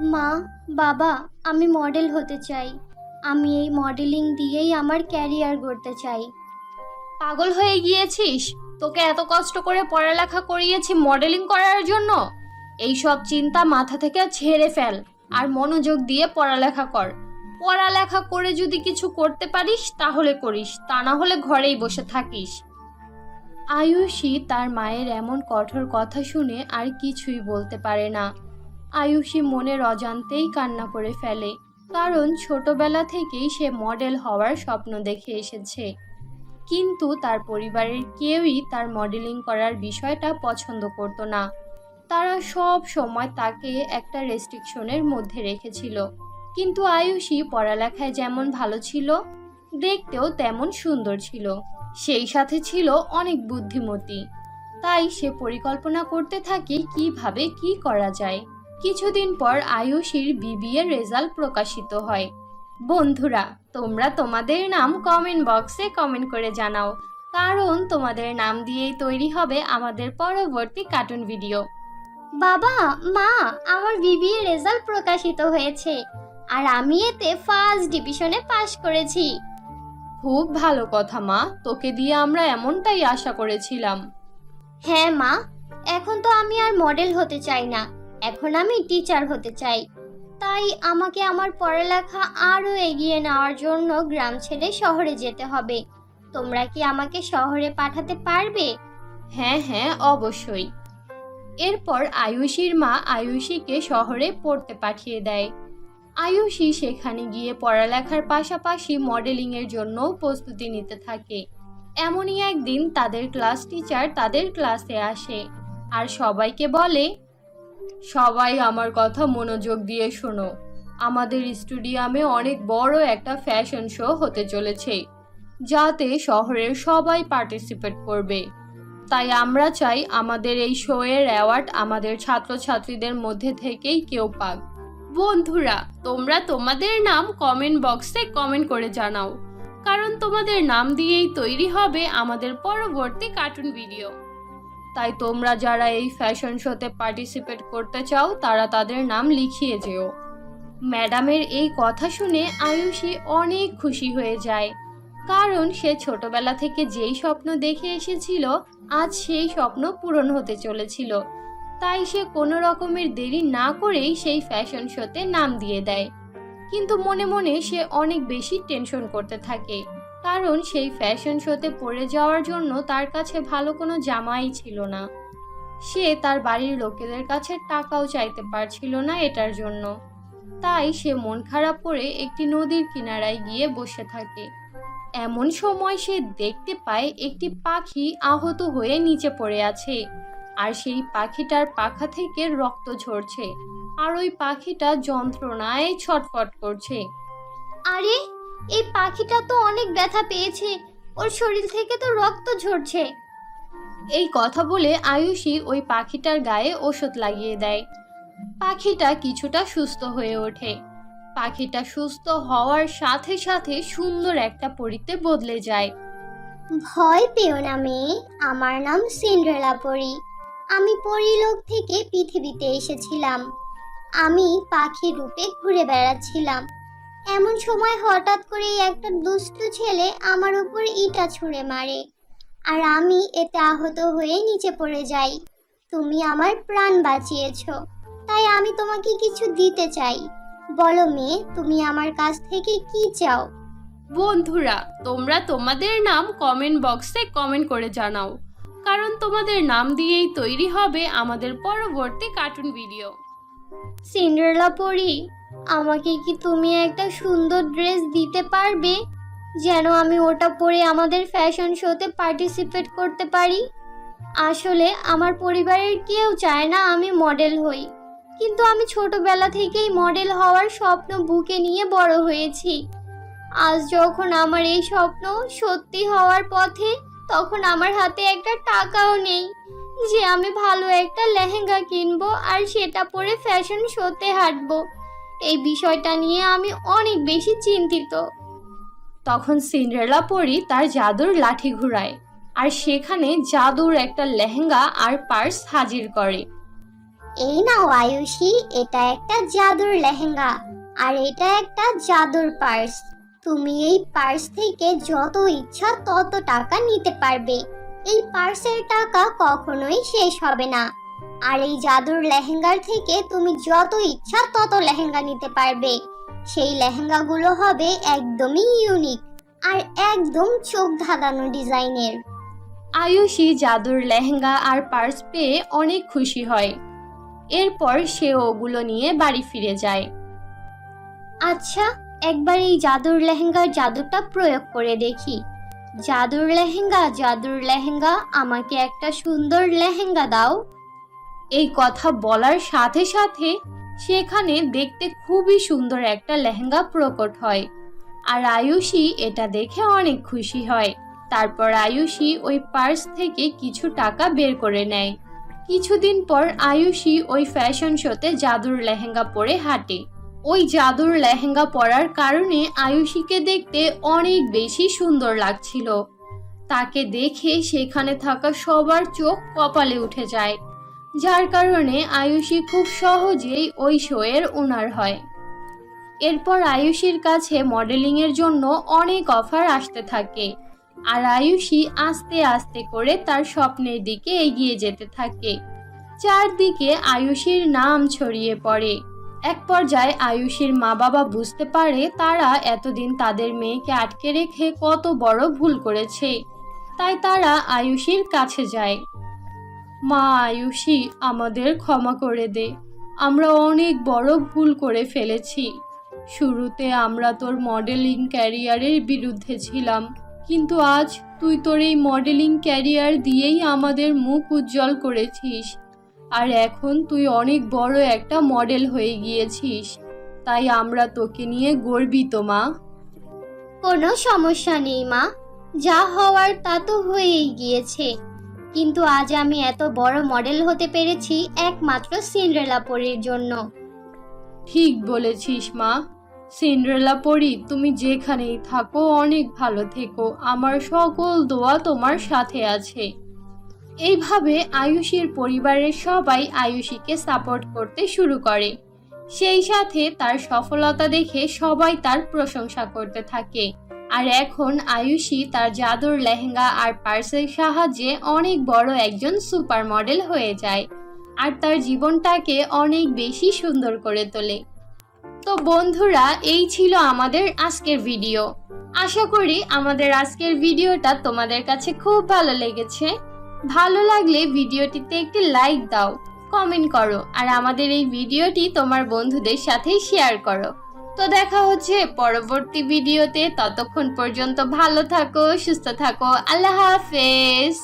মা, বাবা, আমি মডেল হতে চাই। আমি এই মডেলিং দিয়েই আমার ক্যারিয়ার গড়তে চাই। পাগল হয়ে গিয়েছিস? তোকে এত কষ্ট করে পড়ালেখা করিয়েছি মডেলিং করার জন্য? এই সব চিন্তা মাথা থেকে ছেড়ে ফেল আর মনোযোগ দিয়ে পড়ালেখা কর। পড়ালেখা করে যদি কিছু করতে পারিস, তাহলে করিস, তা না হলে ঘরেই বসে থাকিস। আয়ুষী তার মায়ের এমন কঠোর কথা শুনে আর কিছুই বলতে পারে না। আয়ুষী মনের অজান্তেই কান্না করে ফেলে। কারণ ছোটবেলা থেকেই সে মডেল হওয়ার স্বপ্ন দেখে এসেছে। কিন্তু তার পরিবারের কেউই তার মডেলিং করার বিষয়টা পছন্দ করতো না। তারা সব সময় তাকে একটা রেস্ট্রিকশনের মধ্যে রেখেছিল। কিন্তু আয়ুষী পড়ালেখায় যেমন ভালো ছিল, দেখতেও তেমন সুন্দর ছিল। সেই সাথে ছিল অনেক বুদ্ধিমতী। তাই সে পরিকল্পনা করতে থাকে কীভাবে কি করা যায়। কিছুদিন পর আয়ুষীর বিবিএর রেজাল্ট প্রকাশিত হয়। বন্ধুরা, তোমরা তোমাদের নাম কমেন্ট বক্সে কমেন্ট করে জানাও। কারণ তোমাদের নাম দিয়েই তৈরি হবে আমাদের পরবর্তী কার্টুন ভিডিও বাবা, মা, আমার বিবিএ রেজাল্ট প্রকাশিত হয়েছে আর আমি এতে ফার্স্ট ডিভিশনে পাশ করেছি। খুব ভালো কথা, মা। তোকে দিয়ে আমরা এমনটাই আশা করেছিলাম। হ্যাঁ মা। এখন তো আমি আর মডেল হতে চাই না। এখন আমি টিচার হতে চাই। তাই আমাকে আমার পড়ালেখা আরও এগিয়ে নেওয়ার জন্য গ্রাম ছেড়ে শহরে যেতে হবে। তোমরা কি আমাকে শহরে পাঠাতে পারবে? হ্যাঁ হ্যাঁ অবশ্যই। এরপর আয়ুষীর মা আয়ুষীকে শহরে পড়তে পাঠিয়ে দেয়। আয়ুষী সেখানে গিয়ে পড়ালেখার পাশাপাশি মডেলিংয়ের জন্য প্রস্তুতি নিতে থাকে। এমনই একদিন তাদের ক্লাস টিচার তাদের ক্লাসে আসে। আর সবাইকে বলে সবাই আমার কথা মনোযোগ দিয়ে শোনো। আমাদের স্টুডিয়ামে অনেক বড় একটা ফ্যাশন শো হতে চলেছে, যাতে শহরের সবাই পার্টিসিপেট করবে। তাই আমরা চাই আমাদের এই শো এর অ্যাওয়ার্ড আমাদের ছাত্রছাত্রীদের মধ্যে থেকেই কেউ পাক। বন্ধুরা, তোমরা তোমাদের নাম কমেন্ট বক্সে কমেন্ট করে জানাও, কারণ তোমাদের নাম দিয়েই তৈরি হবে আমাদের পরবর্তী কার্টুন ভিডিও। তাই তোমরা যারা এই ফ্যাশন শোতে পার্টিসিপেট করতে চাও, তারা তাদের নাম লিখিয়ে যেও। ম্যাডামের এই কথা শুনে আয়ুষী অনেক খুশি হয়ে যায়। কারণ সে ছোটবেলা থেকে যেই স্বপ্ন দেখে এসেছিল, আজ সেই স্বপ্ন পূরণ হতে চলেছিল। তাই সে কোনো রকমের দেরি না করেই সেই ফ্যাশন শোতে নাম দিয়ে দেয়। কিন্তু মনে মনে সে অনেক বেশি টেনশন করতে থাকে। কারণ সেই ফ্যাশন শোতে পড়ে যাওয়ার জন্য তার কাছে ভালো কোনো জামাই ছিল না। সে তার বাড়ির লোকেদের কাছে টাকাও চাইতে পারছিল না এটার জন্য। তাই সে মন খারাপ করে একটি নদীর কিনারায় গিয়ে বসে থাকে। এমন সময় সে দেখতে পায় একটি পাখি আহত হয়ে নিচে পড়ে আছে আর সেই পাখিটার পাখা থেকে রক্ত ঝরছে আর ওই পাখিটা যন্ত্রণায় ছটফট করছে। আরে এই পাখিটা তো অনেক ব্যথা পেয়েছে। ওর শরীর থেকে তো রক্ত ঝরছে। এই কথা বলে আয়ুষী ওই পাখিটার গায়ে ওষুধ লাগিয়ে দেয়। পাখিটা কিছুটা সুস্থ হয়ে ওঠে। পাখিটা সুস্থ হওয়ার সাথে সাথে সুন্দর একটা পরিতে বদলে যায়। ভয় পেও না মেয়ে আমার নাম সিন্ড্রেলা পরি। আমি পরিলোক থেকে পৃথিবীতে এসেছিলাম। আমি পাখি রূপে ঘুরে বেড়াচ্ছিলাম। এমন সময় হঠাৎ করে একটা দুষ্ট ছেলে আমার উপর ইটা ছুঁড়ে মারে। আর আমি এতে আহত হয়ে নিচে পড়ে যাই। তুমি আমার প্রাণ বাঁচিয়েছো। তাই আমি তোমাকে কিছু দিতে চাই। বলো মেয়ে তুমি আমার কাছ থেকে কি চাও? বন্ধুরা তোমরা তোমাদের নাম কমেন্ট বক্সে কমেন্ট করে জানাও। কারণ তোমাদের নাম দিয়েই তৈরি হবে আমাদের পরবর্তী কার্টুন ভিডিও সিন্ডারেলা পরি আমাকে কি তুমি একটা সুন্দর ড্রেস দিতে পারবে? যেন আমি ওটা পরে আমাদের ফ্যাশন শোতে পার্টিসিপেট করতে পারি? আসলে আমার পরিবারের কেউ চায় না আমি মডেল হই। কিন্তু আমি ছোটবেলা থেকেই মডেল হওয়ার স্বপ্ন বুকে নিয়ে বড় হয়েছি। আজ যখন আমার এই স্বপ্ন সত্যি হওয়ার পথে, তখন আমার হাতে একটা টাকাও নেই। যে আমি ভালো একটা লেহেঙ্গা কিনবো আর সেটা পরে ফ্যাশন শোতে হাঁটবো। এই বিষয়টা নিয়ে আমি অনেক বেশি চিন্তিত। তখন সিন্ড্রেলা পরি তার জাদুর লাঠি ঘুরায় আর সেখানে জাদুর একটা লেহেঙ্গা আর পার্স হাজির করে। এই নাও আয়ুষী, এটা একটা জাদুর লেহেঙ্গা আর এটা একটা জাদুর পার্স। তুমি এই পার্স থেকে যত ইচ্ছা তত টাকা নিতে পারবে। এই পার্সের টাকা কখনোই শেষ হবে না। আর এই জাদুর লেহেঙ্গার থেকে তুমি যত ইচ্ছা তত লেহেঙ্গা নিতে পারবে। সেই লেহেঙ্গাগুলো হবে একদমই ইউনিক আর একদম চোখ ধাঁধানো ডিজাইনের। আয়ুষী জাদুর লেহেঙ্গা আর পার্স পেয়ে অনেক খুশি হয়। এরপর সে ওগুলো নিয়ে বাড়ি ফিরে যায়। আচ্ছা একবার এই জাদুর লেহেঙ্গার জাদুটা প্রয়োগ করে দেখি। জাদুর লেহেঙ্গা জাদুর লেহেঙ্গা আমাকে একটা সুন্দর লেহেঙ্গা দাও। এই কথা বলার সাথে সাথে সেখানে দেখতে খুবই সুন্দর একটা লেহেঙ্গা প্রকট হয়। আর আয়ুষী এটা দেখে অনেক খুশি হয়। তারপর আয়ুষী ওই পার্স থেকে কিছু টাকা বের করে নেয়। কিছুদিন পর আয়ুষী ওই ফ্যাশন শোতে জাদুর লেহেঙ্গা পরে হাঁটে। ওই জাদুর লেহেঙ্গা পরার কারণে আয়ুষীকে দেখতে অনেক বেশি সুন্দর লাগছিল। তাকে দেখে সেখানে থাকা সবার চোখ কপালে উঠে যায়। যার কারণে আয়ুষী খুব সহজেই ওই শোয়ের ওনার হয়। এরপর আয়ুষীর কাছে মডেলিংয়ের জন্য অনেক অফার আসতে থাকে আর আয়ুষী আস্তে আস্তে করে তার স্বপ্নের দিকে এগিয়ে যেতে থাকে। চারদিকে আয়ুষীর নাম ছড়িয়ে পড়ে। এক পর্যায়ে আয়ুষীর মা বাবা বুঝতে পারে তারা এতদিন তাদের মেয়েকে আটকে রেখে কত বড় ভুল করেছে। তাই তারা আয়ুষীর কাছে যায়। মা আয়ুষী, আমাদের ক্ষমা করে দে। আমরা অনেক বড় ভুল করে ফেলেছি। শুরুতে আমরা তোর মডেলিং ক্যারিয়ারের বিরুদ্ধে ছিলাম, কিন্তু আজ তুই তোর এই মডেলিং ক্যারিয়ার দিয়েই আমাদের মুখ উজ্জ্বল করেছিস। আর এখন তুই অনেক বড় একটা মডেল হয়ে গিয়েছিস, তাই আমরা তোকে নিয়ে গর্বিত, মা। কোনো সমস্যা নেই, মা। যা হওয়ার তা তো হয়েই গিয়েছে। কিন্তু আজ আমি এত বড় মডেল হতে পেরেছি একমাত্র সিন্ড্রেলা পরীর জন্য। ঠিক বলেছিস, মা। সিন্ড্রেলা পরি, তুমি যেখানেই থাকো, অনেক ভালো থেকো। আমার সকল দোয়া তোমার সাথে আছে। এইভাবে আয়ুষীর পরিবারের সবাই আয়ুষীকে সাপোর্ট করতে শুরু করে। সেই সাথে তার সফলতা দেখে সবাই তার প্রশংসা করতে থাকে। আর এখন আয়ুষী তার জাদুর লেহেঙ্গা আর পার্সের সাহায্যে অনেক বড় একজন সুপার মডেল হয়ে যায় আর তার জীবনটাকে অনেক বেশি সুন্দর করে তোলে। তো বন্ধুরা, এই ছিল আমাদের আজকের ভিডিও। আশা করি আমাদের আজকের ভিডিওটা তোমাদের কাছে খুব ভালো লেগেছে। ভালো লাগলে ভিডিওটিতে একটি লাইক দাও, কমেন্ট করো, আর আমাদের এই ভিডিওটি তোমার বন্ধুদের সাথে শেয়ার করো। তো দেখা হচ্ছে পরবর্তী ভিডিওতে। ততক্ষণ পর্যন্ত ভালো থাকো সুস্থ থাকো। আল্লাহ হাফেজ।